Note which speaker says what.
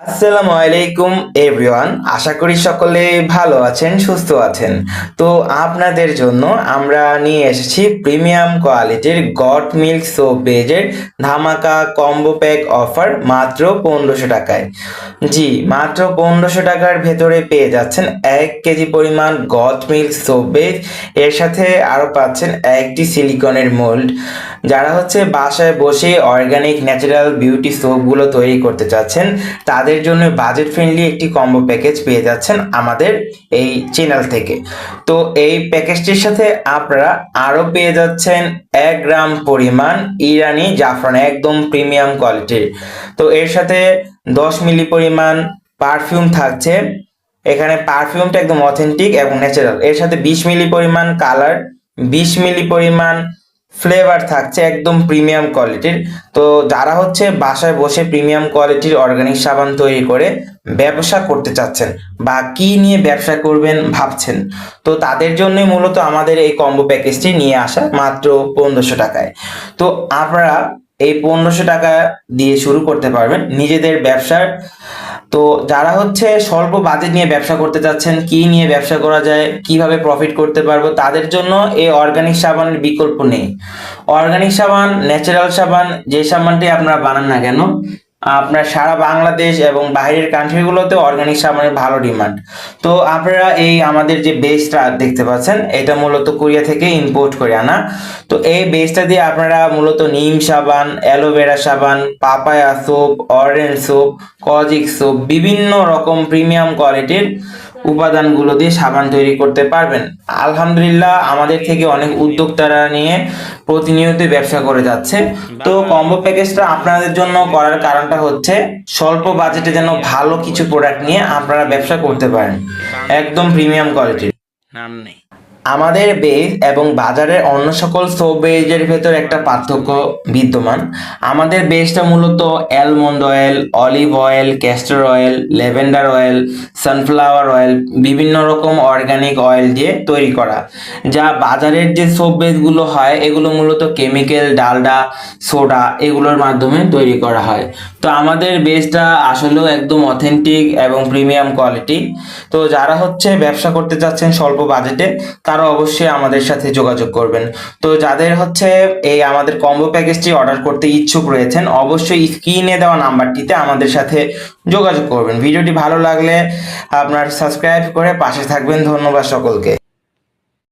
Speaker 1: আসসালামু আলাইকুম এভরিওয়ান আশা করি সকলে ভালো আছেন, সুস্থ আছেন। তো আপনাদের জন্য আমরা নিয়ে এসেছি প্রিমিয়াম কোয়ালিটির গট মিল্ক সোপ বেজের ধামাকা কম্বো প্যাক অফার মাত্র পনেরোশো টাকায়। জি, মাত্র পনেরোশো টাকার ভেতরে পেয়ে যাচ্ছেন এক কেজি পরিমাণ গট মিল্ক সোপ বেজ এর সাথে আরও পাচ্ছেন একটি সিলিকনের মোল্ড যারা হচ্ছে বাসায় বসে অর্গানিক ন্যাচারাল বিউটি সোপগুলো তৈরি করতে চাচ্ছেন, তাদের জন্য বাজেট ফ্রেন্ডলি একটি কম্বো প্যাকেজ পেয়ে যাচ্ছেন আমাদের এই চ্যানেল থেকে। তো এই প্যাকেজটির সাথে আপনারা আরও পেয়ে যাচ্ছেন এক গ্রাম পরিমাণ ইরানি জাফরান, একদম প্রিমিয়াম কোয়ালিটির তো এর সাথে দশ মিলি পরিমাণ পারফিউম থাকছে। এখানে পারফিউমটা একদম অথেন্টিক এবং ন্যাচারাল এর সাথে বিশ মিলি পরিমাণ কালার বিশ মিলি পরিমাণ ফ্লেভার থাকছে একদম প্রিমিয়াম কোয়ালিটির তো যারা হচ্ছে বাসায় বসে প্রিমিয়াম কোয়ালিটির অর্গানিক সাবান তৈরি করে ব্যবসা করতে চাচ্ছেন বা কি নিয়ে ব্যবসা করবেন ভাবছেন, তো তাদের জন্যই মূলত আমাদের এই কম্বো প্যাকেজটি নিয়ে আসা মাত্র পনেরোশো টাকায়। তো আপনারা এই পনেরোশো টাকা দিয়ে শুরু করতে পারবেন নিজেদের ব্যবসার। তো যারা হচ্ছে স্বল্প বাজেট নিয়ে ব্যবসা করতে চাচ্ছেন, কি নিয়ে ব্যবসা করা যায়, কীভাবে প্রফিট করতে পারব, তাদের জন্য এই অর্গানিক সাবানের বিকল্প নেই। অর্গানিক সাবান ন্যাচারাল সাবান, যে সাবানটি আপনারা বানান না কেন আপনার সারা বাংলাদেশ এবং বাইরের কান্ট্রিগুলোতে অর্গানিক সাবানের ভালো ডিমান্ড তো আপনারা এই আমাদের যে বেসটা দেখতে পাচ্ছেন, এটা মূলত কোরিয়া থেকে ইম্পোর্ট করে আনা। তো এই বেসটা দিয়ে আপনারা মূলত নিম সাবান অ্যালোভেরা সাবান papaya soap orange soap kojic soap বিভিন্ন রকম প্রিমিয়াম কোয়ালিটির উপাদানগুলো দিয়ে সাবান তৈরি করতে পারবেন। আলহামদুলিল্লাহ, আমাদের থেকে অনেক উদ্যোক্তারা নিয়ে প্রতিনিয়ত ব্যবসা করে যাচ্ছে। তো কম্বো প্যাকেজটা আপনাদের জন্য করার কারণটা হচ্ছে, স্বল্প বাজেটে যেন ভালো কিছু প্রোডাক্ট নিয়ে আপনারা ব্যবসা করতে পারেন। একদম প্রিমিয়াম কোয়ালিটির
Speaker 2: নাম নেই।
Speaker 1: আমাদের বেজ এবং বাজারের অন্য সকল সোপ বেজের ভেতর একটা পার্থক্য বিদ্যমান। আমাদের বেজটা মূলত almond oil olive oil castor oil lavender oil sunflower oil বিভিন্ন রকম অর্গানিক অয়েল দিয়ে তৈরি করা। যা বাজারের যে সোপ বেজগুলো হয়, এগুলো মূলত কেমিক্যাল ডালডা সোডা এগুলোর মাধ্যমে তৈরি করা হয়। তো আমাদের বেজটা আসলেও একদম অথেন্টিক এবং প্রিমিয়াম কোয়ালিটি তো যারা হচ্ছে ব্যবসা করতে চাচ্ছেন স্বল্প বাজেটে তারা অবশ্যই আমাদের সাথে যোগাযোগ করবেন। তো যাদের হচ্ছে এই আমাদের কম্বো প্যাকেজটি অর্ডার করতে ইচ্ছুক রয়েছেন, অবশ্যই স্ক্রিনে দেওয়া নাম্বারটিতে আমাদের সাথে যোগাযোগ করবেন। ভিডিওটি ভালো লাগলে আপনার সাবস্ক্রাইব করে পাশে থাকবেন। ধন্যবাদ সকলকে।